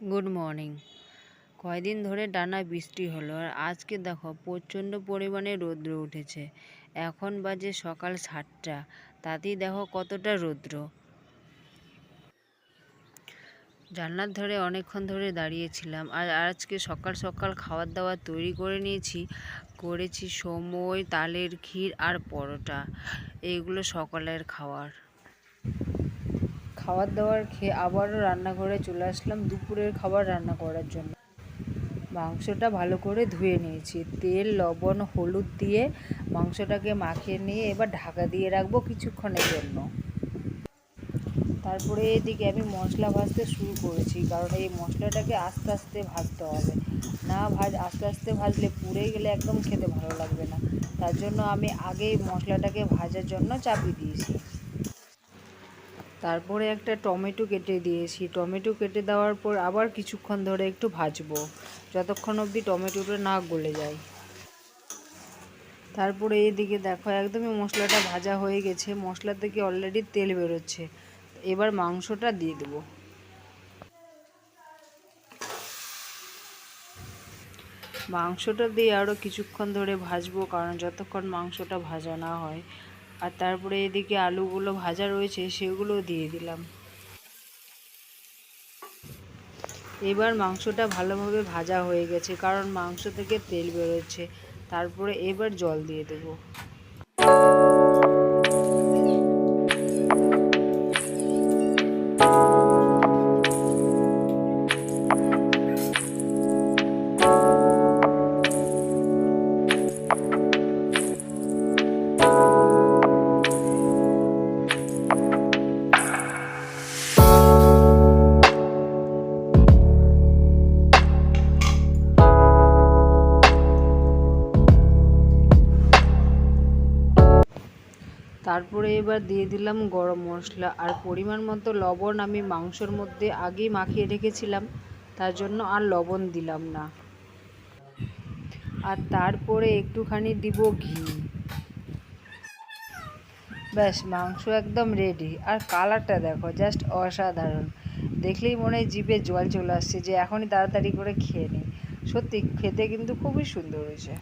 Good morning কয়দিন ধরে টানা বৃষ্টি হলো আর আজকে দেখো প্রচণ্ড পরিমাণে রৌদ্র উঠেছে। এখন বাজে সকাল সাতটা। তাতেই দেখো কতটা রৌদ্র। জানলার ধরে অনেকক্ষণ ধরে দাঁড়িয়েছিলাম আর আজকে সকাল সকাল খাবার দাবার তৈরি করে নিয়েছি। করেছি সময়, তালের ক্ষীর আর পরোটা। এইগুলো সকালের খাবার খাবার দাবার খেয়ে আবারও রান্নাঘরে চলে আসলাম দুপুরের খাবার রান্না করার জন্য। মাংসটা ভালো করে ধুয়ে নিয়েছি। তেল, লবণ, হলুদ দিয়ে মাংসটাকে মাখিয়ে নিয়ে এবার ঢাকা দিয়ে রাখব কিছুক্ষণের জন্য। তারপরে এদিকে আমি মশলা ভাজতে শুরু করেছি, কারণ এই মশলাটাকে আস্তে আস্তে ভাজতে হবে। না ভাজ, আস্তে আস্তে ভাজলে পুড়ে গেলে একদম খেতে ভালো লাগবে না। তার জন্য আমি আগেই মশলাটাকে ভাজার জন্য চাপিয়ে দিয়েছি। তারপরে একটা টমেটো কেটে দিয়েছি। টমেটো কেটে দেওয়ার পর আবার কিছুক্ষণ ধরে একটু ভাজবো, যতক্ষণ অবধি টমেটোটা না গলে যায়। তারপরে এইদিকে দেখো, একদমই মশলাটা ভাজা হয়ে গেছে। মশলা থেকে অলরেডি তেল বেরোচ্ছে। এবার মাংসটা দিয়ে দেবো। মাংসটা দিয়ে আরও কিছুক্ষণ ধরে ভাজবো, কারণ যতক্ষণ মাংসটা ভাজা না হয় আর তারপরে এদিকে আলুগুলো ভাজা রয়েছে, সেগুলো দিয়ে দিলাম। এবার মাংসটা ভালোভাবে ভাজা হয়ে গেছে, কারণ মাংস থেকে তেল বেরোচ্ছে। তারপরে এবার জল দিয়ে দেবো। তারপরে এবার দিয়ে দিলাম গরম মশলা আর পরিমাণ মতো লবণ আমি মাংসর মধ্যে আগেই মাখিয়ে রেখেছিলাম, তার জন্য আর লবণ দিলাম না। আর তারপরে একটুখানি দিব ঘি। ব্যাস, মাংস একদম রেডি আর কালারটা দেখো জাস্ট অসাধারণ। দেখলেই মনে হয় জিভে জল চলে আসছে, যে এখনই তাড়াতাড়ি করে খেয়ে নিই। সত্যি, খেতে কিন্তু খুবই সুন্দর হয়েছে।